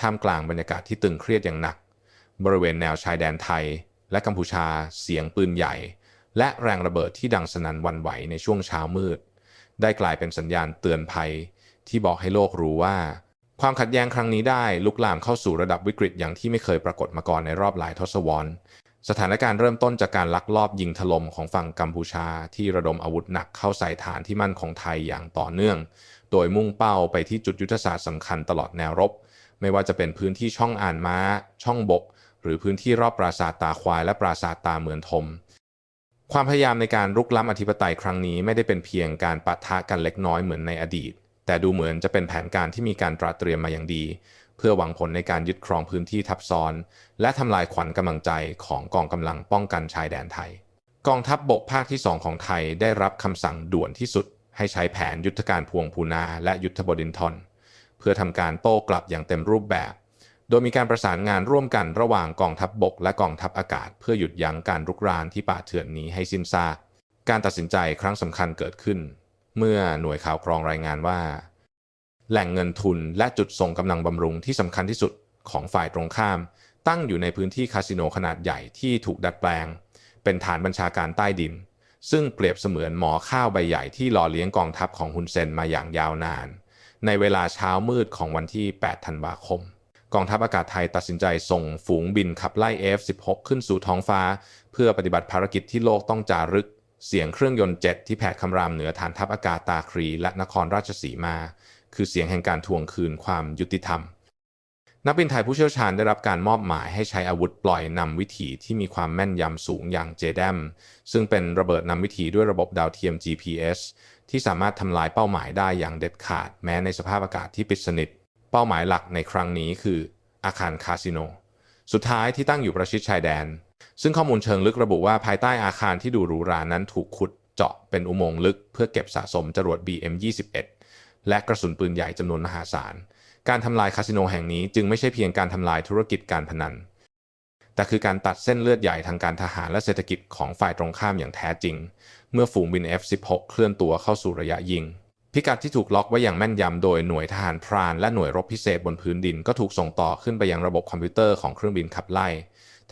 ท่ามกลางบรรยากาศที่ตึงเครียดอย่างหนัก บริเวณแนวชายแดนไทย และกัมพูชา เสียงปืนใหญ่ และแรงระเบิดที่ดังสนั่นวันไหวในช่วงเช้ามืด ได้กลายเป็นสัญญาณเตือนภัย ที่บอกให้โลกรู้ว่า ความขัดแย้งครั้งนี้ได้ลุกลามเข้าสู่ระดับวิกฤตอย่างที่ไม่เคยปรากฏมาก่อนในรอบหลายทศวรรษสถานการณ์เริ่มต้นจากการลักลอบยิงถล่มของฝั่งกัมพูชา ที่ระดมอาวุธหนักเข้าใส่ฐานที่มั่นของไทยอย่างต่อเนื่อง โดยมุ่งเป้าไปที่จุดยุทธศาสตร์สำคัญตลอดแนวรบ ไม่ว่าจะเป็นพื้นที่ช่องอ่านม้า ช่องบก หรือพื้นที่รอบปราสาทตาควาย และปราสาทตาเหมือนทม ความพยายามในการรุกล้ำอธิปไตยครั้งนี้ไม่ได้เป็นเพียงการปะทะกันเล็กน้อยเหมือนในอดีต แต่ดูเหมือนจะเป็นแผนการที่มีการตราเตรียมมาอย่างดี เพื่อหวังผลในการยึดครองพื้นที่ทับซ้อน และทำลายขวัญกำลังใจของกองกำลังป้องกันชายแดนไทย กองทัพบบกภาคที่ 2 ของไทยได้รับคำสั่งด่วนที่สุดให้ใช้แผนยุทธการพวงพูนาและยุทธบดินทรเพื่อทำการโต้กลับอย่างเต็มรูปแบบ โดยมีการประสานงานร่วมกันระหว่างกองทัพบบกและกองทัพอากาศ เพื่อหยุดยั้งการรุกรานที่ป่าเถื่อนนี้ให้สิ้นซากการตัดสินใจครั้งสำคัญเกิดขึ้น เมื่อหน่วยข่าวกรองรายงานว่า แหล่งเงินทุนและจุดส่งกำลังบำรุงที่สำคัญที่สุดของฝ่ายตรงข้าม ตั้งอยู่ในพื้นที่คาสิโนขนาดใหญ่ที่ถูกดัดแปลง เป็นฐานบัญชาการใต้ดิน ซึ่งเปรียบเสมือนหมอข้าวใบใหญ่ที่หล่อเลี้ยงกองทัพของฮุนเซนมาอย่างยาวนาน ในเวลาเช้ามืดของวันที่ 8 ธันวาคม กองทัพอากาศไทยตัดสินใจส่งฝูงบินขับไล่ F-16 ขึ้นสู่ท้องฟ้า เพื่อปฏิบัติภารกิจที่โลกต้องจารึก เสียงเครื่องยนต์เจ็ตที่แผดคำรามเหนือฐานทัพอากาศตาครี และนครราชสีมา คือเสียงแห่งการทวงคืนความยุติธรรม นักบินไทยผู้เชี่ยวชาญได้รับการมอบหมายให้ใช้อาวุธปล่อยนำวิถีที่มีความแม่นยำสูงอย่างเจดมซึ่งเป็นระเบิดนำวิถีด้วยระบบดาวเทียม GPS ที่สามารถทำลายเป้าหมายได้อย่างเด็ดขาด แม้ในสภาพอากาศที่ปิดสนิท เป้าหมายหลักในครั้งนี้คืออาคารคาสิโน สุดท้ายที่ตั้งอยู่ประชิดชายแดน ซึ่งข้อมูลเชิงลึกระบุว่าภายใต้อาคารที่ดูหรูหรานั้นถูกขุดเจาะเป็นอุโมงค์ลึก เพื่อเก็บสะสมจรวด BM21 และกระสุนปืนใหญ่จำนวนมหาศาล การทำลายคาสิโนแห่งนี้จึงไม่ใช่เพียงการทำลายธุรกิจการพนัน แต่คือการตัดเส้นเลือดใหญ่ทางการทหารและเศรษฐกิจของฝ่ายตรงข้ามอย่างแท้จริง เมื่อฝูงบิน F16 เคลื่อนตัวเข้าสู่ระยะยิง พิกัดที่ถูกล็อกไว้อย่างแม่นยำโดยหน่วยทหารพรานและหน่วยรบพิเศษบนพื้นดินก็ถูกส่งต่อขึ้นไปยังระบบคอมพิวเตอร์ของเครื่องบินขับไล่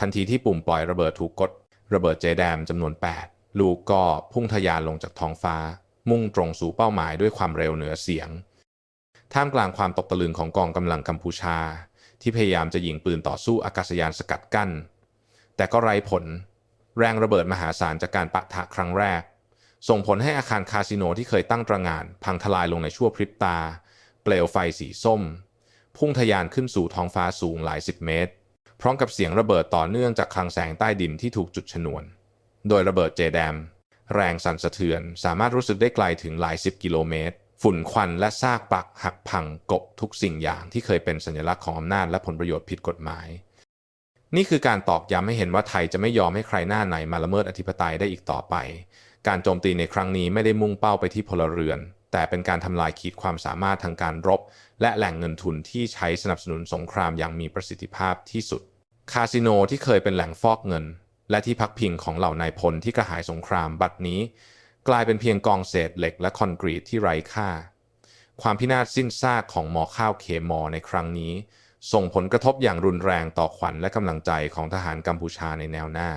ทันทีที่ปุ่มปล่อยระเบิดถูกกด ระเบิดเจแดมจำนวน 8 ลูกก็พุ่งทะยานลงจากท้องฟ้า มุ่งตรงสู่เป้าหมายด้วยความเร็วเหนือเสียง ท่ามกลางความตกตะลึงของกองกำลังกัมพูชา ที่พยายามจะยิงปืนต่อสู้อากาศยานสกัดกั้น แต่ก็ไร้ผลแรงระเบิดมหาศาลจากการปะทะครั้งแรก ส่งผลให้อาคารคาสิโนที่เคยตั้งตระงาน พังทลายลงในชั่วพริบตา เปลวไฟสีส้ม พุ่งทะยานขึ้นสู่ท้องฟ้าสูงหลายสิบเมตร พร้อมกับเสียงระเบิดต่อเนื่องจากคลังแสงใต้ดินที่ถูกจุดชนวน โดยระเบิดเจแดม แรงสั่นสะเทือนสามารถรู้สึกได้ไกลถึงหลายสิบกิโลเมตร ฝุ่นควันและซากปักหักพังกบทุกสิ่งอย่างที่เคยเป็นสัญลักษณ์ของอำนาจและผลประโยชน์ผิดกฎหมาย นี่คือการตอกย้ำให้เห็นว่าไทยจะไม่ยอมให้ใครหน้าไหนมาละเมิดอธิปไตยได้อีกต่อไป การโจมตีในครั้งนี้ไม่ได้มุ่งเป้าไปที่พลเรือน แต่เป็นการทำลายขีดความสามารถทางการรบ และแหล่งเงินทุนที่ใช้สนับสนุนสงครามอย่างมีประสิทธิภาพที่สุด คาสิโนที่เคยเป็นแหล่งฟอกเงิน และที่พักพิงของเหล่านายพลที่กระหายสงครามบัดนี้ กลายเป็นเพียงกองเศษเหล็กและคอนกรีตที่ไร้ค่า ความพินาศสิ้นซากของหมอข้าวเคมอในครั้งนี้ ส่งผลกระทบอย่างรุนแรงต่อขวัญและกำลังใจของทหารกัมพูชาในแนวหน้า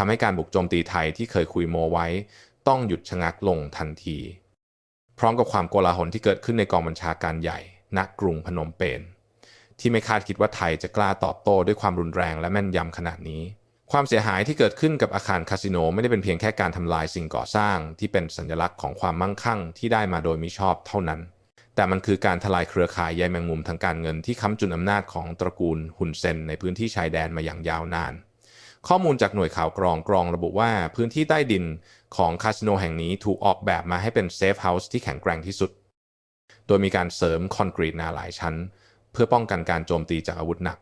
ทำให้การบุกโจมตีไทยที่เคยคุยโมไว้ ต้องหยุดชะงักลงทันที พร้อมกับความโกลาหลที่เกิดขึ้นในกองบัญชาการใหญ่ณกรุงพนมเปญที่ไม่คาดคิดว่าไทยจะกล้าตอบโต้ด้วยความรุนแรงและแม่นยำขนาดนี้ ความเสียหายที่เกิดขึ้นกับอาคารคาสิโนไม่ได้เป็นเพียงแค่การทำลายสิ่งก่อสร้าง ที่เป็นสัญลักษณ์ของความมั่งคั่งที่ได้มาโดยมิชอบเท่านั้น แต่มันคือการทลายเครือข่ายใยแมงมุมทางการเงินที่ค้ำจุนอำนาจของตระกูลฮุนเซนในพื้นที่ชายแดนมาอย่างยาวนาน ข้อมูลจากหน่วยข่าวกรองกรองระบุว่าพื้นที่ใต้ดินของคาสิโนแห่งนี้ถูกออกแบบมาให้เป็นเซฟเฮาส์ที่แข็งแกร่งที่สุด โดยมีการเสริมคอนกรีตหนาหลายชั้น เพื่อป้องกันการโจมตีจากอาวุธหนัก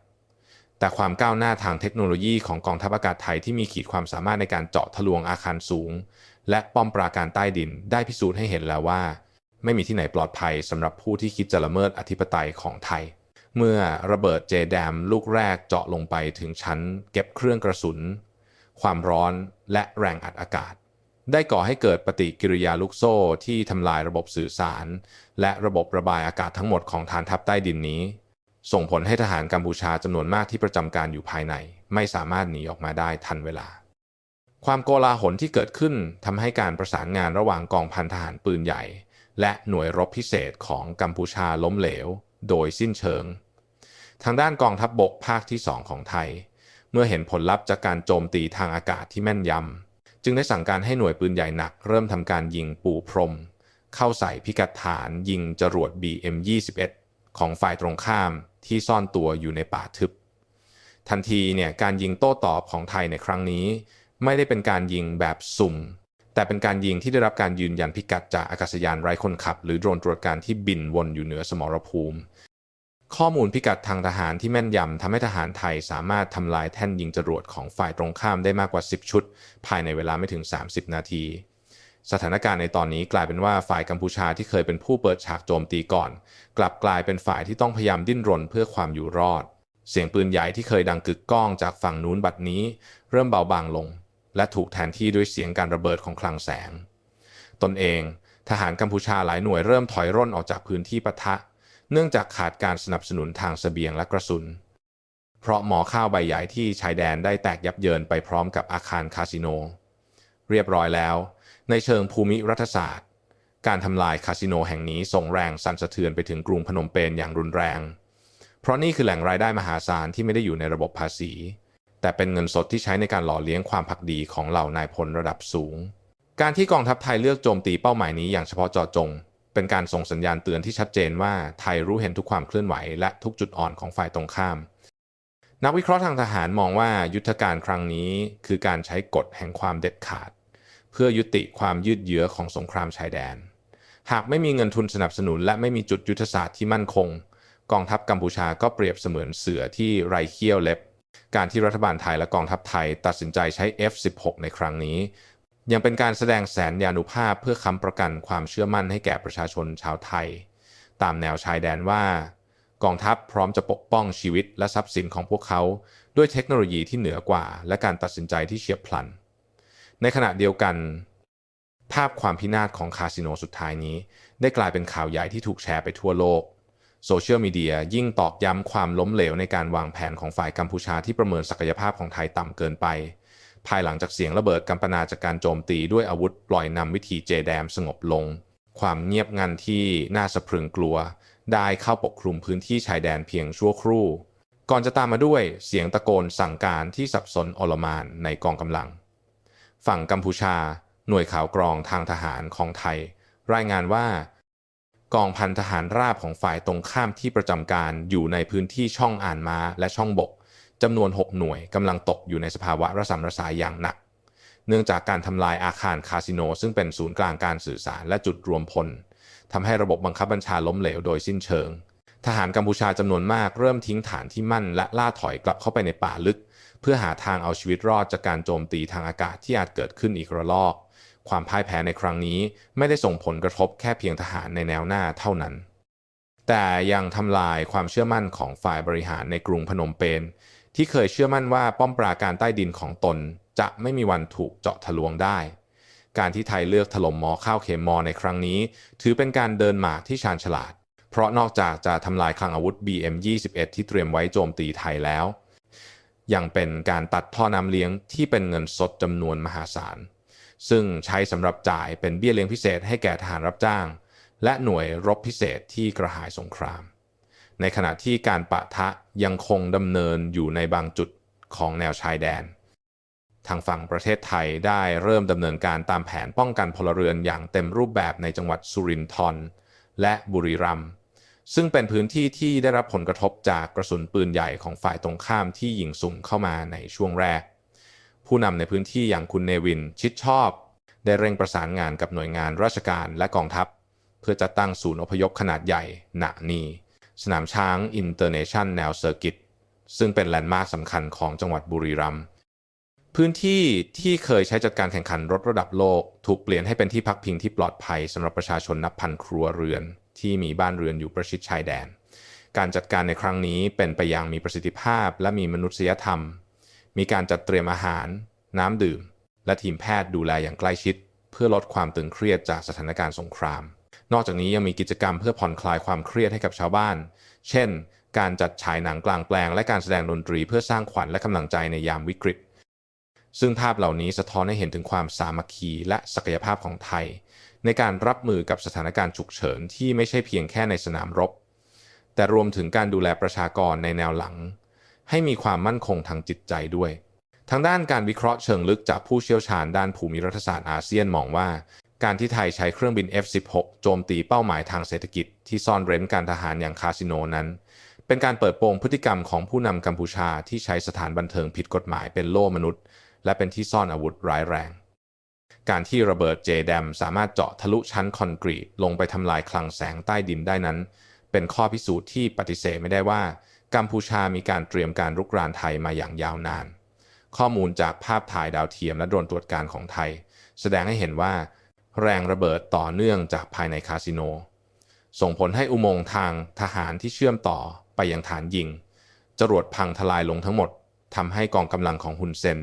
แต่ความก้าวหน้าทางเทคโนโลยีของกองทัพอากาศไทยที่มีขีดความสามารถในการเจาะทะลวงอาคารสูง และป้อมปราการใต้ดินได้พิสูจน์ให้เห็นแล้วว่า ไม่มีที่ไหนปลอดภัยสำหรับผู้ที่คิดจะละเมิดอธิปไตยของไทย เมื่อระเบิดเจแดมลูกแรกเจาะลงไปถึงชั้นเก็บเครื่องกระสุน ความร้อนและแรงอัดอากาศ ได้ก่อให้เกิดปฏิกิริยาลูกโซ่ที่ทำลายระบบสื่อสาร และระบบระบายอากาศทั้งหมดของฐานทัพใต้ดินนี้ ส่งผลให้ทหารกัมพูชาจำนวนมากที่ประจำการอยู่ภายใน ไม่สามารถหนีออกมาได้ทันเวลา ความโกลาหลที่เกิดขึ้นทำให้การประสานงานระหว่างกองพันทหารปืนใหญ่ และหน่วยรบพิเศษของกัมพูชาล้มเหลว โดยสิ้นเชิง ทางด้านกองทัพบบกภาคที่ 2 ของไทย เมื่อเห็นผลลัพธ์จากการโจมตีทางอากาศที่แม่นยำ จึงได้สั่งการให้หน่วยปืนใหญ่หนัก เริ่มทำการยิงปูพรม เข้าใส่พิกัดฐานยิงจรวด BM21 ของฝ่ายตรงข้ามที่ซ่อนตัวอยู่ในป่าทึบ ทันทีเนี่ยการยิงโต้ตอบของไทยในครั้งนี้ ไม่ได้เป็นการยิงแบบสุ่ม แต่เป็นการยิงที่ได้รับการยืนยันพิกัดจากอากาศยานไร้คนขับ หรือโดรนตรวจการที่บินวนอยู่เหนือสมรภูมิ ข้อมูลพิกัดทางทหารที่แม่นยำทำให้ทหารไทยสามารถทำลายแท่นยิงจรวดของฝ่ายตรงข้ามได้มากกว่า 10 ชุด ภายในเวลาไม่ถึง 30 นาที สถานการณ์ในตอนนี้กลายเป็นว่าฝ่ายกัมพูชาที่เคยเป็นผู้เปิดฉากโจมตีก่อน กลับกลายเป็นฝ่ายที่ต้องพยายามดิ้นรนเพื่อความอยู่รอด เสียงปืนใหญ่ที่เคยดังกึกก้องจากฝั่งนู้นบัดนี้ เริ่มเบาบางลง และถูกแทนที่ด้วยเสียงการระเบิดของคลังแสง ตนเอง ทหารกัมพูชาหลายหน่วยเริ่มถอยร่นออกจากพื้นที่ปะทะ เนื่องจากขาดการสนับสนุนทางเสบียงและกระสุน เพราะหมอข้าวใบใหญ่ที่ชายแดนได้แตกยับเยินไปพร้อมกับอาคารคาสิโน เรียบร้อยแล้ว ในเชิงภูมิรัฐศาสตร์ การทำลายคาสิโนแห่งนี้ส่งแรงสั่นสะเทือนไปถึงกรุงพนมเปญอย่างรุนแรง เพราะนี่คือแหล่งรายได้มหาศาลที่ไม่ได้อยู่ในระบบภาษี แต่เป็นเงินสดที่ใช้ในการหล่อเลี้ยงความพักดีของเหล่านายพลระดับสูง การที่กองทัพไทยเลือกโจมตีเป้าหมายนี้อย่างเฉพาะเจาะจง เป็นการส่งสัญญาณเตือนที่ชัดเจนว่าไทยรู้เห็นทุกความเคลื่อนไหวและทุกจุดอ่อนของฝ่ายตรงข้าม นักวิเคราะห์ทางทหารมองว่ายุทธการครั้งนี้คือการใช้กฎแห่งความเด็ดขาด เพื่อยุติความยืดเยื้อของสงครามชายแดน หากไม่มีเงินทุนสนับสนุน และไม่มีจุดยุทธศาสตร์ที่มั่นคง กองทัพกัมพูชาก็เปรียบเสมือนเสือที่ไร้เขี้ยวเล็บการที่รัฐบาลไทยและกองทัพไทยตัดสินใจใช้ F-16 ในครั้งนี้ ยังเป็นการแสดงแสนยานุภาพเพื่อค้ำประกันความเชื่อมั่นให้แก่ประชาชนชาวไทย ตามแนวชายแดนว่า กองทัพพร้อมจะปกป้องชีวิตและทรัพย์สินของพวกเขา ด้วยเทคโนโลยีที่เหนือกว่า และการตัดสินใจที่เฉียบพลัน ในขณะเดียวกัน ภาพความพินาศของคาสิโนสุดท้ายนี้ ได้กลายเป็นข่าวใหญ่ที่ถูกแชร์ไปทั่วโลกโซเชียลมีเดียยิ่งตอกย้ำความล้มเหลวในการวางแผนของฝ่ายกัมพูชาที่ประเมินศักยภาพของไทยต่ำเกินไป ภายหลังจากเสียงระเบิดกำปนาจากการโจมตีด้วยอาวุธปล่อยนำวิธีเจแดมสงบลง ความเงียบงันที่น่าสะพรึงกลัว ได้เข้าปกคลุมพื้นที่ชายแดนเพียงชั่วครู่ ก่อนจะตามมาด้วยเสียงตะโกนสั่งการที่สับสนอลมานในกองกำลัง ฝั่งกัมพูชา หน่วยข่าวกรองทางทหารของไทย รายงานว่ากองพันทหารราบของฝ่ายตรงข้ามที่ประจำการอยู่ในพื้นที่ช่องอ่านม้าและช่องบก จำนวน 6 หน่วยกำลังตกอยู่ในสภาวะระสำระสายอย่างหนัก เนื่องจากการทำลายอาคารคาสิโน ซึ่งเป็นศูนย์กลางการสื่อสารและจุดรวมพลทำให้ระบบบังคับบัญชาล้มเหลวโดยสิ้นเชิง ทหารกัมพูชาจำนวนมากเริ่มทิ้งฐานที่มั่นและล่าถอยกลับเข้าไปในป่าลึก เพื่อหาทางเอาชีวิตรอดจากการโจมตีทางอากาศที่อาจเกิดขึ้นอีกระลอก ความพ่ายแพ้ในครั้งนี้ไม่ได้ส่งผลกระทบแค่เพียงทหารในแนวหน้าเท่านั้น แต่ยังทำลายความเชื่อมั่นของฝ่ายบริหารในกรุงพนมเปญ ที่เคยเชื่อมั่นว่าป้อมปราการใต้ดินของตน จะไม่มีวันถูกเจาะทะลวงได้ การที่ไทยเลือกถล่มมอข้าวเขมมอในครั้งนี้ ถือเป็นการเดินหมากที่ชาญฉลาด เพราะนอกจากจะทำลายคลังอาวุธ BM21 ที่เตรียมไว้โจมตีไทยแล้ว ยังเป็นการตัดท่อน้ำเลี้ยงที่เป็นเงินสดจำนวนมหาศาล ซึ่งใช้สำหรับจ่ายเป็นเบี้ยเลี้ยงพิเศษให้แก่ทหารรับจ้าง และหน่วยรบพิเศษที่กระหายสงคราม ในขณะที่การปะทะยังคงดำเนินอยู่ในบางจุดของแนวชายแดน ทางฝั่งประเทศไทยได้เริ่มดำเนินการตามแผนป้องกันพลเรือนอย่างเต็มรูปแบบในจังหวัดสุรินทร์และบุรีรัมย์ซึ่งเป็นพื้นที่ที่ได้รับผลกระทบจากกระสุนปืนใหญ่ของฝ่ายตรงข้ามที่ยิงสุ่มเข้ามาในช่วงแรก ผู้นำในพื้นที่อย่างคุณเนวินชิดชอบ ได้เร่งประสานงานกับหน่วยงานราชการและกองทัพ เพื่อจัดตั้งศูนย์อพยพขนาดใหญ่หนานี สนามช้างอินเตอร์เนชั่นแนวเซอร์กิตซึ่งเป็นแลนด์มาร์คสำคัญของจังหวัดบุรีรัมย์พื้นที่ที่เคยใช้จัดการแข่งขันรถระดับโลก ถูกเปลี่ยนให้เป็นที่พักพิงที่ปลอดภัยสำหรับประชาชนนับพันครัวเรือน ที่มีบ้านเรือนอยู่ประชิดชายแดน การจัดการในครั้งนี้เป็นไปอย่างมีประสิทธิภาพและมีมนุษยธรรม มีการจัดเตรียมอาหาร น้ำดื่ม และทีมแพทย์ดูแลอย่างใกล้ชิด เพื่อลดความตึงเครียดจากสถานการณ์สงคราม นอกจากนี้ยังมีกิจกรรมเพื่อผ่อนคลายความเครียดให้กับชาวบ้าน เช่น การจัดฉายหนังกลางแปลง และการแสดงดนตรีเพื่อสร้างขวัญและกำลังใจในยามวิกฤต ซึ่งภาพเหล่านี้สะท้อนให้เห็นถึงความสามัคคีและศักยภาพของไทย ในการรับมือกับสถานการณ์ฉุกเฉินที่ไม่ใช่เพียงแค่ในสนามรบ แต่รวมถึงการดูแลประชากรในแนวหลัง ให้มีความมั่นคงทางจิตใจด้วยทางด้านการวิเคราะห์เชิงลึกจากผู้เชี่ยวชาญด้านภูมิรัฐศาสตร์อาเซียนมองว่า การที่ไทยใช้เครื่องบิน F-16 โจมตีเป้าหมายทางเศรษฐกิจที่ซ่อนเร้นการทหารอย่างคาสิโนนั้น เป็นการเปิดโปงพฤติกรรมของผู้นำกัมพูชาที่ใช้สถานบันเทิงผิดกฎหมายเป็นโล่มนุษย์ และเป็นที่ซ่อนอาวุธร้ายแรง การที่ระเบิดเจแดมสามารถเจาะทะลุชั้นคอนกรีตลงไปทำลายคลังแสงใต้ดินได้นั้น เป็นข้อพิสูจน์ที่ปฏิเสธไม่ได้ว่า กัมพูชามีการเตรียมการรุกรานไทยมาอย่างยาวนาน ข้อมูลจากภาพถ่ายดาวเทียมและโดรนตรวจการของไทย แสดงให้เห็นว่า แรงระเบิดต่อเนื่องจากภายในคาสิโน ส่งผลให้อุโมงค์ทางทหารที่เชื่อมต่อไปยังฐานยิง จรวดพังทลายลงทั้งหมดทำให้กองกำลังของฮุนเซน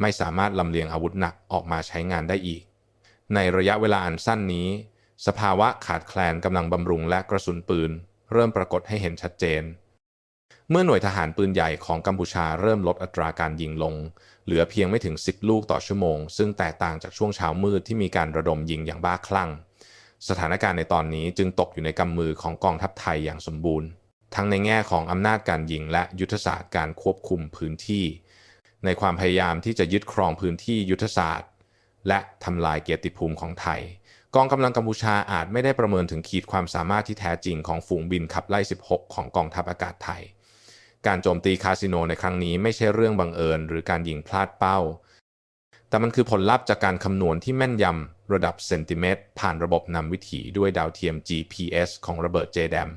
ไม่สามารถลำเลียงอาวุธหนักออกมาใช้งานได้อีก ในระยะเวลาอันสั้นนี้ สภาวะขาดแคลนกำลังบำรุงและกระสุนปืน เริ่มปรากฏให้เห็นชัดเจน เมื่อหน่วยทหารปืนใหญ่ของกัมพูชาเริ่มลดอัตราการยิงลง เหลือเพียงไม่ถึง 10 ลูกต่อชั่วโมง ซึ่งแตกต่างจากช่วงเช้ามืดที่มีการระดมยิงอย่างบ้าคลั่ง สถานการณ์ในตอนนี้จึงตกอยู่ในกำมือของกองทัพไทยอย่างสมบูรณ์ ทั้งในแง่ของอำนาจการยิงและยุทธศาสตร์การควบคุมพื้นที่ ในความพยายามที่จะยึดครองพื้นที่ยุทธศาสตร์ และทำลายเกียรติภูมิของไทย กองกำลังกัมพูชาอาจไม่ได้ประเมินถึงขีดความสามารถที่แท้จริงของฝูงบินขับไล่ 16 ของกองทัพอากาศไทย การโจมตีคาสิโนในครั้งนี้ไม่ใช่เรื่องบังเอิญหรือการยิงพลาดเป้า แต่มันคือผลลัพธ์จากการคำนวณที่แม่นยำระดับเซนติเมตร ผ่านระบบนำวิถีด้วยดาวเทียม GPS ของระเบิด JDAM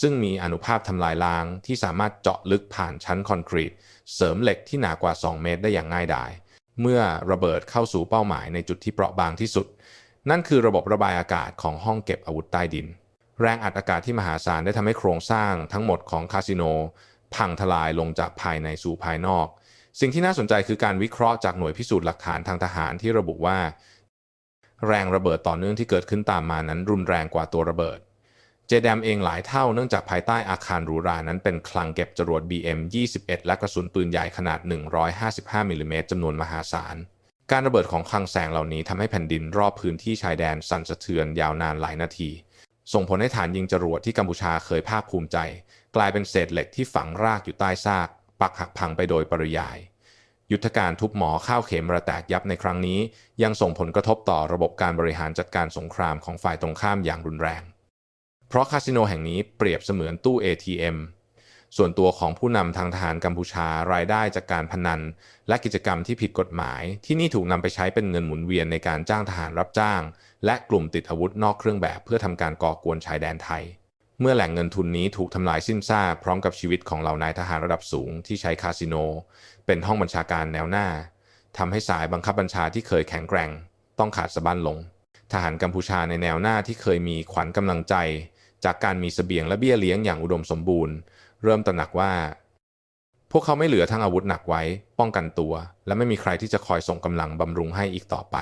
ซึ่งมีอนุภาพทำลายล้างที่สามารถเจาะลึกผ่านชั้นคอนกรีต เสริมเหล็กที่หนากว่า 2 เมตรได้อย่างง่ายดาย เมื่อระเบิดเข้าสู่เป้าหมายในจุดที่เปราะบางที่สุด นั่นคือระบบระบายอากาศของห้องเก็บอาวุธใต้ดิน แรงอัดอากาศที่มหาศาลได้ทำให้โครงสร้างทั้งหมดของคาสิโน พังทลายลงจากภายในสู่ภายนอก สิ่งที่น่าสนใจคือการวิเคราะห์จากหน่วยพิสูจน์หลักฐานทางทหารที่ระบุว่า แรงระเบิดต่อเนื่องที่เกิดขึ้นตามมานั้นรุนแรงกว่าตัวระเบิดเจดมเองหลายเท่าเนื่องจากภายใต้อาคารหรูหรานั้นเป็นคลังเก็บจรวด BM-21 และกระสุนปืนใหญ่ขนาด 155มิลลิเมตรจำนวนมหาศาล การระเบิดของคลังแสงเหล่านี้ทำให้แผ่นดินรอบพื้นที่ชายแดนสั่นสะเทือนยาวนานหลายนาที ส่งผลให้ฐานยิงจรวดที่กัมพูชาเคยภาคภูมิใจ กลายเป็นเศษเหล็กที่ฝังรากอยู่ใต้ซาก ปักหักพังไปโดยปริยาย ยุทธการทุบหมอข้าวเข็มระแตกยับในครั้งนี้ ยังส่งผลกระทบต่อระบบการบริหารจัดการสงครามของฝ่ายตรงข้ามอย่างรุนแรง เพราะคาสิโนแห่งนี้เปรียบเสมือนตู้ ATM ส่วนตัวของผู้นำทางทหารกัมพูชารายได้จากการพนัน และกิจกรรมที่ผิดกฎหมาย ที่นี่ถูกนำไปใช้เป็นเงินหมุนเวียนในการจ้างทหารรับจ้าง และกลุ่มติดอาวุธนอกเครื่องแบบเพื่อทำการก่อกวนชายแดนไทย เมื่อแหล่งเงินทุนนี้ถูกทำลายสิ้นซากพร้อมกับชีวิตของเหล่านายทหารระดับสูงที่ใช้คาสิโน เป็นห้องบัญชาการแนวหน้าทำให้สายบังคับบัญชาที่เคยแข็งแกร่ง ต้องขาดสะบั้นลง ทหารกัมพูชาในแนวหน้าที่เคยมีขวัญกำลังใจ จากการมีเสบียงและเบี้ยเลี้ยงอย่างอุดมสมบูรณ์ เริ่มตระหนักว่า พวกเขาไม่เหลือทั้งอาวุธหนักไว้ ป้องกันตัว และไม่มีใครที่จะคอยส่งกำลังบำรุงให้อีกต่อไป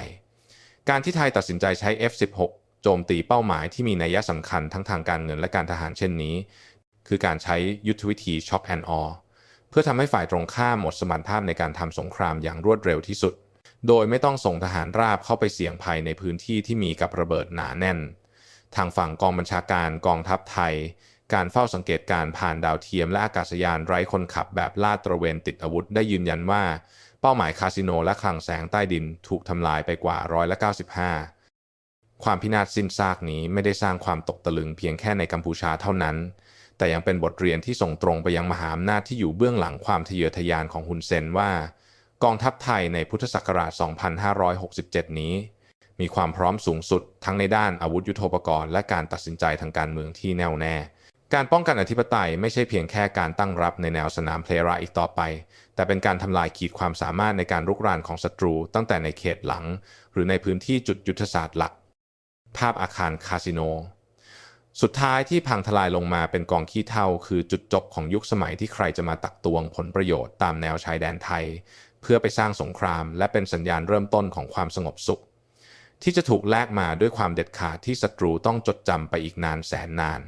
การที่ไทยตัดสินใจใช้ F16 โจมตีเป้าหมายที่มีนัยสำคัญทั้งทางการเงินและการทหารเช่นนี้ คือการใช้ยุทธวิธี Shock and Awe เพื่อทำให้ฝ่ายตรงข้ามหมดสมรรถภาพในการทำสงครามอย่างรวดเร็วที่สุด โดยไม่ต้องส่งทหารราบเข้าไปเสี่ยงภัยในพื้นที่ที่มีกับระเบิดหนาแน่น ทางฝั่งกองบัญชาการกองทัพไทย การเฝ้าสังเกตการผ่านดาวเทียมและอากาศยานไร้คนขับแบบลาดตระเวนติดอาวุธได้ยืนยันว่า เป้าหมายคาสิโนและคลังแสงใต้ดินถูกทำลายไปกว่าร้อยละ95 ความพินาศสิ้นซากนี้ไม่ได้สร้างความตกตะลึงเพียงแค่ในกัมพูชาเท่านั้น แต่ยังเป็นบทเรียนที่ส่งตรงไปยังมหาอำนาจที่อยู่เบื้องหลังความทะเยอทะยานของฮุนเซนว่า กองทัพไทยในพุทธศักราช 2567 นี้ มีความพร้อมสูงสุดทั้งในด้านอาวุธยุโทโธปกรณ์และการตัดสินใจทางการเมืองที่แน่วแน่การป้องกันอธิปไตยไม่ใช่เพียงแค่การตั้งรับในแนวสนามเพลราอีกต่อไป แต่เป็นการทำลายขีดความสามารถในการรุกรานของศัตรูตั้งแต่ในเขตหลัง หรือในพื้นที่จุดยุทธศาสตร์หลัก ภาพอาคารคาสิโน สุดท้ายที่พังทลายลงมาเป็นกองขี้เถ้าคือจุดจบของยุคสมัยที่ใครจะมาตักตวงผลประโยชน์ตามแนวชายแดนไทย เพื่อไปสร้างสงคราม และเป็นสัญญาณเริ่มต้นของความสงบสุข ที่จะถูกแลกมาด้วยความเด็ดขาดที่ศัตรูต้องจดจำไปอีกนานแสนนาน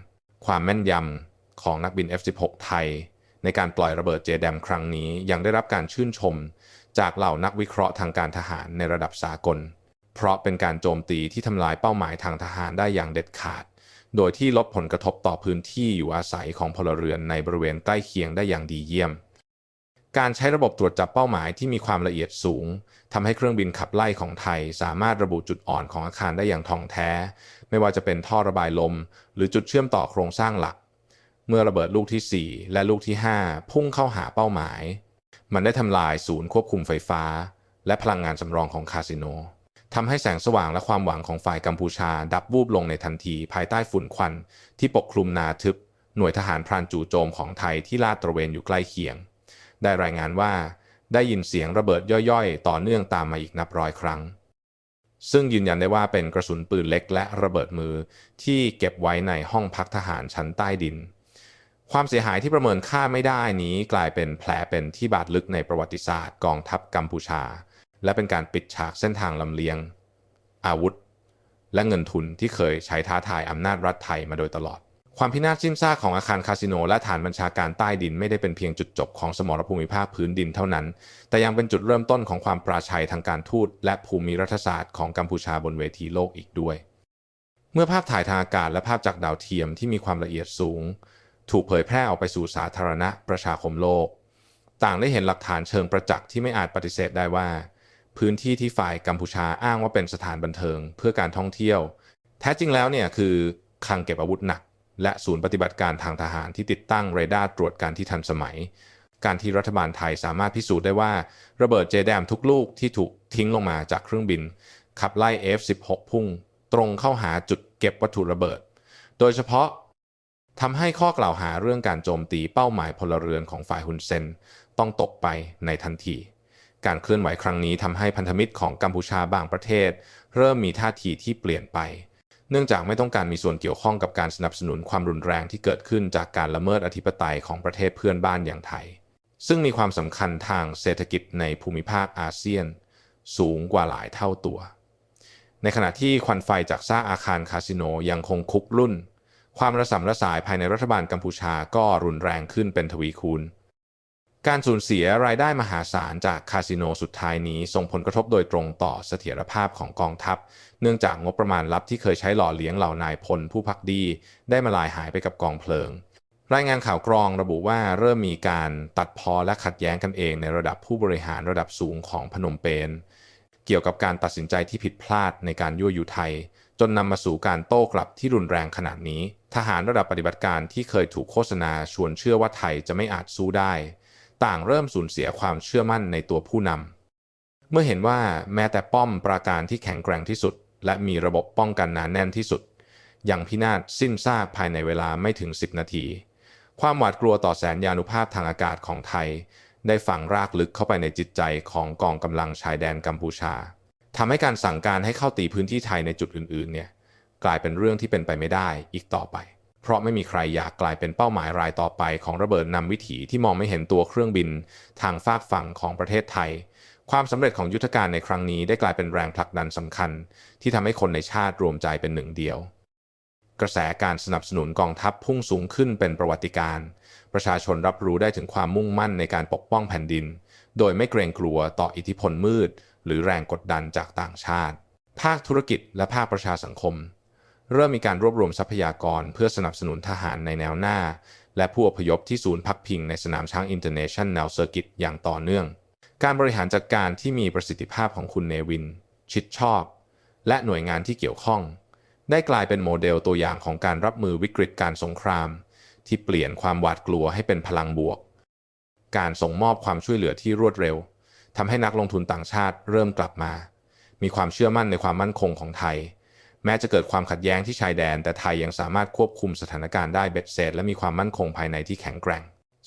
ความแม่นยำของนักบิน F-16 ไทย ในการปล่อยระเบิดเจแดมครั้งนี้ยังได้รับการชื่นชม จากเหล่านักวิเคราะห์ทางการทหารในระดับสากล เพราะเป็นการโจมตีที่ทำลายเป้าหมายทางทหารได้อย่างเด็ดขาด โดยที่ลดผลกระทบต่อพื้นที่อยู่อาศัยของพลเรือนในบริเวณใกล้เคียงได้อย่างดีเยี่ยม การใช้ระบบตรวจจับเป้าหมายที่มีความละเอียดสูงทำให้เครื่องบินขับไล่ของไทย สามารถระบุจุดอ่อนของอาคารได้อย่างท่องแท้ ไม่ว่าจะเป็นท่อระบายลม หรือจุดเชื่อมต่อโครงสร้างหลัก เมื่อระเบิดลูกที่ 4 และลูกที่ 5 พุ่งเข้าหาเป้าหมาย มันได้ทำลายศูนย์ควบคุมไฟฟ้า และพลังงานสำรองของคาสิโนทำให้แสงสว่างและความหวังของฝ่ายกัมพูชาดับวูบลงในทันทีภายใต้ฝุ่นควันที่ปกคลุมนาทึบ หน่วยทหารพรานจู่โจมของไทยที่ลาดตระเวนอยู่ใกล้เคียง ได้รายงานว่าได้ยินเสียงระเบิดย่อยๆ ต่อเนื่องตามมาอีกนับร้อยครั้ง ซึ่งยืนยันได้ว่าเป็นกระสุนปืนเล็กและระเบิดมือที่เก็บไว้ในห้องพักทหารชั้นใต้ดิน ความเสียหายที่ประเมินค่าไม่ได้นี้กลายเป็นแผลเป็นที่บาดลึกในประวัติศาสตร์กองทัพกัมพูชา และเป็นการปิดฉากเส้นทางลำเลียง อาวุธ และเงินทุนที่เคยใช้ท้าทายอำนาจรัฐไทยมาโดยตลอด ความพินาศสิ้นซากของอาคารคาสิโน และฐานบัญชาการใต้ดินไม่ได้เป็นเพียงจุดจบของสมรภูมิภาคพื้นดินเท่านั้น แต่ยังเป็นจุดเริ่มต้นของความปราชัยทางการทูตและภูมิรัฐศาสตร์ของกัมพูชาบนเวทีโลกอีกด้วย เมื่อภาพถ่ายทางอากาศและภาพจากดาวเทียมที่มีความละเอียดสูง ถูกเผยแพร่ออกไปสู่สาธารณะประชาคมโลก ต่างได้เห็นหลักฐานเชิงประจักษ์ที่ไม่อาจปฏิเสธได้ว่า พื้นที่ที่ฝ่ายกัมพูชาอ้างว่าเป็นสถานบันเทิงเพื่อการท่องเที่ยว แท้จริงแล้วเนี่ยคือคลังเก็บอาวุธหนัก และศูนย์ปฏิบัติการทางทหารที่ติดตั้งเรดาร์ตรวจการที่ทันสมัย การที่รัฐบาลไทยสามารถพิสูจน์ได้ว่า ระเบิดเจแดมทุกลูกที่ถูกทิ้งลงมาจากเครื่องบิน ขับไล่ F-16 พุ่ง ตรงเข้าหาจุดเก็บวัตถุระเบิด โดยเฉพาะ ทำให้ข้อกล่าวหาเรื่องการโจมตีเป้าหมายพลเรือนของฝ่ายฮุนเซนต้องตกไปในทันที การเคลื่อนไหวครั้งนี้ทำให้พันธมิตรของกัมพูชาบางประเทศ เริ่มมีท่าทีที่เปลี่ยนไป เนื่องจากไม่ต้องการมีส่วนเกี่ยวข้องกับการสนับสนุนความรุนแรงที่เกิดขึ้นจากการละเมิดอธิปไตยของประเทศเพื่อนบ้านอย่างไทย ซึ่งมีความสำคัญทางเศรษฐกิจในภูมิภาคอาเซียน สูงกว่าหลายเท่าตัว ในขณะที่ควันไฟจากซาอาคารคาสิโนยังคงคุกรุ่น ความระสำระสายภายในรัฐบาลกัมพูชาก็รุนแรงขึ้นเป็นทวีคูณ การสูญเสียรายได้มหาศาลจากคาสิโนสุดท้ายนี้ส่งผลกระทบโดยตรงต่อเสถียรภาพของกองทัพ เนื่องจากงบประมาณลับที่เคยใช้หล่อเลี้ยงเหล่านายพลผู้พักดี ได้มาลายหายไปกับกองเพลิง รายงานข่าวกรองระบุว่าเริ่มมีการตัดพอและขัดแย้งกันเองในระดับผู้บริหารระดับสูงของพนมเปญเกี่ยวกับการตัดสินใจที่ผิดพลาดในการยั่วยุไทย จนนำมาสู่การโต้กลับที่รุนแรงขนาดนี้ ทหารระดับปฏิบัติการที่เคยถูกโฆษณาชวนเชื่อว่าไทยจะไม่อาจสู้ได้ ต่างเริ่มสูญเสียความเชื่อมั่นในตัวผู้นำเมื่อเห็นว่าแม้แต่ป้อมปราการที่แข็งแกร่งที่สุด และมีระบบป้องกันหนาแน่นที่สุดยังพินาศสิ้นซากภายในเวลาไม่ถึง 10 นาที ความหวาดกลัวต่อแสนยานุภาพทางอากาศของไทย ได้ฝังรากลึกเข้าไปในจิตใจของกองกำลังชายแดนกัมพูชา ทำให้การสั่งการให้เข้าตีพื้นที่ไทยในจุดอื่นๆเนี่ยกลายเป็นเรื่องที่เป็นไปไม่ได้อีกต่อไป เพราะไม่มีใครอยากกลายเป็นเป้าหมายรายต่อไปของระเบิดนำวิถีที่มองไม่เห็นตัวเครื่องบินทางฝากฝั่งของประเทศไทย ความสำเร็จของยุทธการในครั้งนี้ได้กลายเป็นแรงผลักดันสำคัญ ที่ทำให้คนในชาติรวมใจเป็นหนึ่งเดียว กระแสการสนับสนุนกองทัพพุ่งสูงขึ้นเป็นประวัติการณ์ประชาชนรับรู้ได้ถึงความมุ่งมั่นในการปกป้องแผ่นดิน โดยไม่เกรงกลัวต่ออิทธิพลมืด หรือแรงกดดันจากต่างชาติ ภาคธุรกิจและภาคประชาสังคม เริ่มมีการรวบรวมทรัพยากรเพื่อสนับสนุนทหารในแนวหน้า และผู้อพยพที่ศูนย์พักพิงในสนามช้างอินเตอร์เนชั่นแนลเซอร์กิตอย่างต่อเนื่อง การบริหารจัดการที่มีประสิทธิภาพของคุณเนวิน ชิดชอบ และหน่วยงานที่เกี่ยวข้อง ได้กลายเป็นโมเดลตัวอย่างของการรับมือวิกฤตการสงคราม ที่เปลี่ยนความหวาดกลัวให้เป็นพลังบวก การส่งมอบความช่วยเหลือที่รวดเร็ว ทำให้นักลงทุนต่างชาติเริ่มกลับมา มีความเชื่อมั่นในความมั่นคงของไทย แม้จะเกิดความขัดแย้งที่ชายแดน แต่ไทยยังสามารถควบคุมสถานการณ์ได้เบ็ดเสร็จและมีความมั่นคงภายในที่แข็งแกร่ง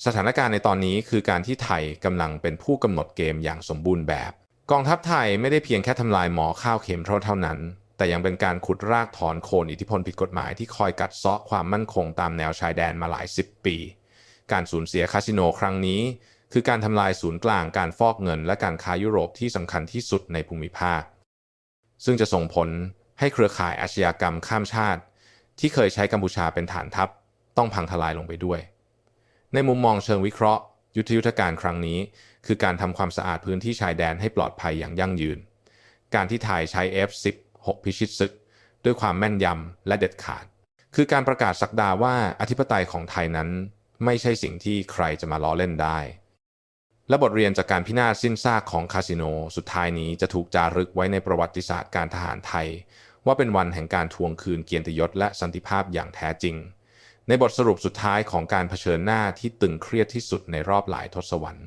สถานการณ์ในตอนนี้คือการที่ไทยกำลังเป็นผู้กำหนดเกมอย่างสมบูรณ์แบบ กองทัพไทยไม่ได้เพียงแค่ทำลายหมอข้าวเข็มเท่านั้น แต่ยังเป็นการขุดรากถอนโคนอิทธิพลผิดกฎหมายที่คอยกัดเซาะความมั่นคงตามแนวชายแดนมาหลายสิบปีการสูญเสียคาสิโนครั้งนี้ คือการทำลายศูนย์กลางการฟอกเงิน และการค้ายุโรปที่สำคัญที่สุดในภูมิภาค ซึ่งจะส่งผลให้เครือข่ายอาชญากรรมข้ามชาติ ที่เคยใช้กัมพูชาเป็นฐานทัพ ต้องพังทลายลงไปด้วย ในมุมมองเชิงวิเคราะห์ ยุทธยุทธการครั้งนี้ คือการทำความสะอาดพื้นที่ชายแดนให้ปลอดภัยอย่างยั่งยืน การที่ไทยใช้ F-16 พิชิตศึก ด้วยความแม่นยำและเด็ดขาด คือการประกาศสักดาว่าอธิปไตยของไทยนั้น ไม่ใช่สิ่งที่ใครจะมาล้อเล่นได้ และบทเรียนจากการพินาศสิ้นซากของคาสิโน สุดท้ายนี้จะถูกจารึกไว้ในประวัติศาสตร์การทหารไทย ว่าเป็นวันแห่งการทวงคืนเกียรติยศและสันติภาพอย่างแท้จริง ในบทสรุปสุดท้ายของการเผชิญหน้าที่ตึงเครียดที่สุดในรอบหลายทศวรรษ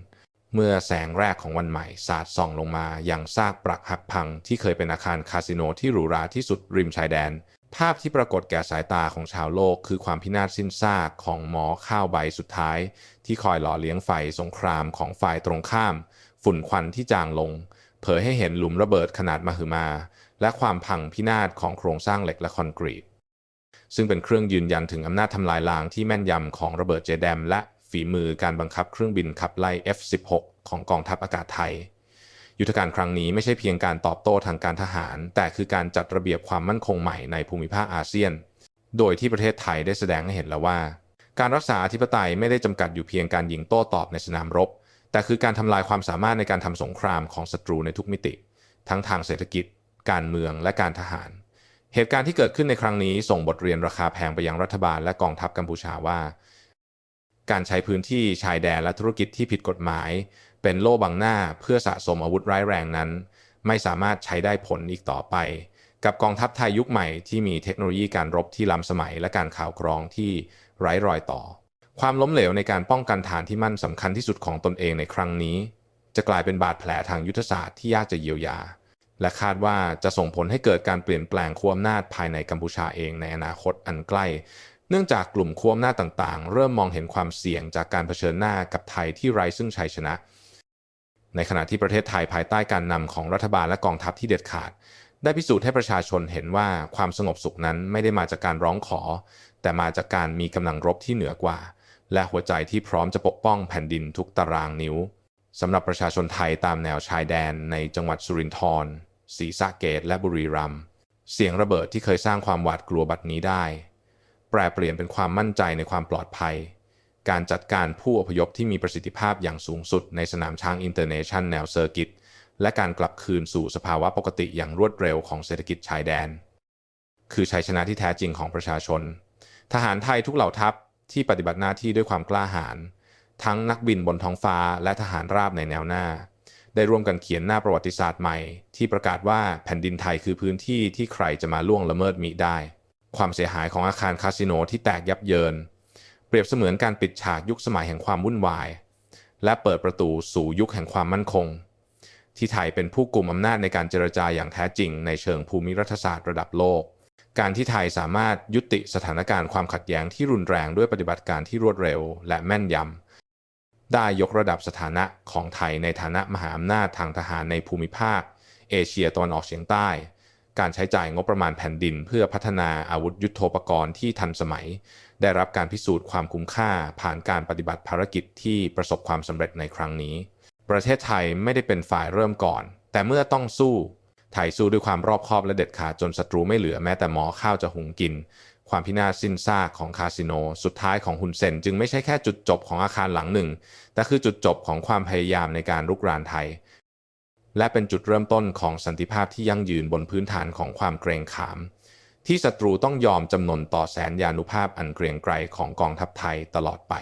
เมื่อแสงแรกของวันใหม่สาดส่องลงมาอย่างซากปรักหักพังที่เคยเป็นอาคารคาสิโนที่หรูหราที่สุดริมชายแดน ภาพที่ปรากฏแก่สายตาของชาวโลกคือความพินาศสิ้นซากของหมอข้าวใบสุดท้าย ที่คอยหล่อเลี้ยงไฟสงครามของฝ่ายตรงข้าม ฝุ่นควันที่จางลง เผยให้เห็นหลุมระเบิดขนาดมหึมา และความพังพินาศของโครงสร้างเหล็กและคอนกรีต ซึ่งเป็นเครื่องยืนยันถึงอำนาจทำลายล้างที่แม่นยำของระเบิดเจแดม และฝีมือการบังคับเครื่องบินขับไล่ F-16 ของกองทัพอากาศไทย ยุทธการครั้งนี้ไม่ใช่เพียงการตอบโต้ทางการทหาร แต่คือการจัดระเบียบความมั่นคงใหม่ในภูมิภาคอาเซียน โดยที่ประเทศไทยได้แสดงให้เห็นแล้วว่า การรักษาอธิปไตยไม่ได้จำกัดอยู่เพียงการยิงโต้ตอบในสนามรบ แต่คือการทำลายความสามารถในการทำสงครามของศัตรูในทุกมิติ ทั้งทางเศรษฐกิจ การเมืองและการทหาร เหตุการณ์ที่เกิดขึ้นในครั้งนี้ส่งบทเรียนราคาแพงไปยังรัฐบาลและกองทัพกัมพูชาว่า การใช้พื้นที่ชายแดนและธุรกิจที่ผิดกฎหมาย เป็นโล่บังหน้าเพื่อสะสมอาวุธร้ายแรงนั้น ไม่สามารถใช้ได้ผลอีกต่อไป กับกองทัพไทยยุคใหม่ที่มีเทคโนโลยีการรบที่ล้ำสมัยและการข่าวกรองที่ไร้รอยต่อ ความล้มเหลวในการป้องกันฐานที่มั่นสำคัญที่สุดของตนเองในครั้งนี้ จะกลายเป็นบาดแผลทางยุทธศาสตร์ที่ยากจะเยียวยา และคาดว่าจะส่งผลให้เกิดการเปลี่ยนแปลงขั้วอำนาจภายในกัมพูชาเองในอนาคตอันใกล้เนื่องจากกลุ่มขั้วอำนาจต่างๆ เริ่มมองเห็นความเสี่ยงจากการเผชิญหน้ากับไทยที่ไร้ซึ่งชัยชนะ ในขณะที่ประเทศไทยภายใต้การนำของรัฐบาลและกองทัพที่เด็ดขาด ได้พิสูจน์ให้ประชาชนเห็นว่าความสงบสุขนั้นไม่ได้มาจากการร้องขอ แต่มาจากการมีกำลังรบที่เหนือกว่า และหัวใจที่พร้อมจะปกป้องแผ่นดินทุกตารางนิ้วสำหรับประชาชนไทยตามแนวชายแดนในจังหวัดสุรินทร์ศรีสะเกดและบุรีรัมย์เสียงระเบิดที่เคยสร้างความหวาดกลัวบัดนี้ได้ แปลเปลี่ยนเป็นความมั่นใจในความปลอดภัย การจัดการผู้อพยพที่มีประสิทธิภาพอย่างสูงสุดในสนามช้างอินเตอร์เนชั่นแนวเซอร์กิตและการกลับคืนสู่สภาวะปกติอย่างรวดเร็วของเศรษฐกิจชายแดน คือชัยชนะที่แท้จริงของประชาชน ทหารไทยทุกเหล่าทัพที่ปฏิบัติหน้าที่ด้วยความกล้าหาญทั้งนักบินบนท้องฟ้าและทหารราบในแนวหน้า ได้ร่วมกันเขียนหน้าประวัติศาสตร์ใหม่ ที่ประกาศว่าแผ่นดินไทยคือพื้นที่ที่ใครจะมาล่วงละเมิดมิได้ ความเสียหายของอาคารคาสิโนที่แตกยับเยิน เปรียบเสมือนการปิดฉากยุคสมัยแห่งความวุ่นวาย และเปิดประตูสู่ยุคแห่งความมั่นคง ที่ไทยเป็นผู้กลุ่มอำนาจในการเจรจาอย่างแท้จริงในเชิงภูมิรัฐศาสตร์ระดับโลก การที่ไทยสามารถยุติสถานการณ์ความขัดแย้งที่รุนแรงด้วยปฏิบัติการที่รวดเร็ว และแม่นยำได้ยกระดับสถานะของไทยในฐานะมหาอำนาจทางทหารในภูมิภาค เอเชียตะวันออกเฉียงใต้ การใช้จ่ายงบประมาณแผ่นดิน เพื่อพัฒนาอาวุธยุโทโธปกรณ์ที่ทันสมัย ได้รับการพิสูจน์ความคุ้มค่า ผ่านการปฏิบัติภารกิจที่ประสบความสำเร็จในครั้งนี้ ประเทศไทยไม่ได้เป็นฝ่ายเริ่มก่อน แต่เมื่อต้องสู้ ไทยสู้ด้วยความรอบคอบและเด็ดขาดจนศัตรูไม่เหลือแม้แต่หมอข้าวจะหุงกิน ความพินาศสิ้นซากของคาสิโน สุดท้ายของฮุนเซนจึงไม่ใช่แค่จุดจบของอาคารหลังหนึ่ง แต่คือจุดจบของความพยายามในการรุกรานไทย และเป็นจุดเริ่มต้นของสันติภาพที่ยั่งยืนบนพื้นฐานของความเกรงขาม ที่ศัตรูต้องยอมจำนนต่อแสนยานุภาพอันเกรียงไกรของกองทัพไทยตลอดไป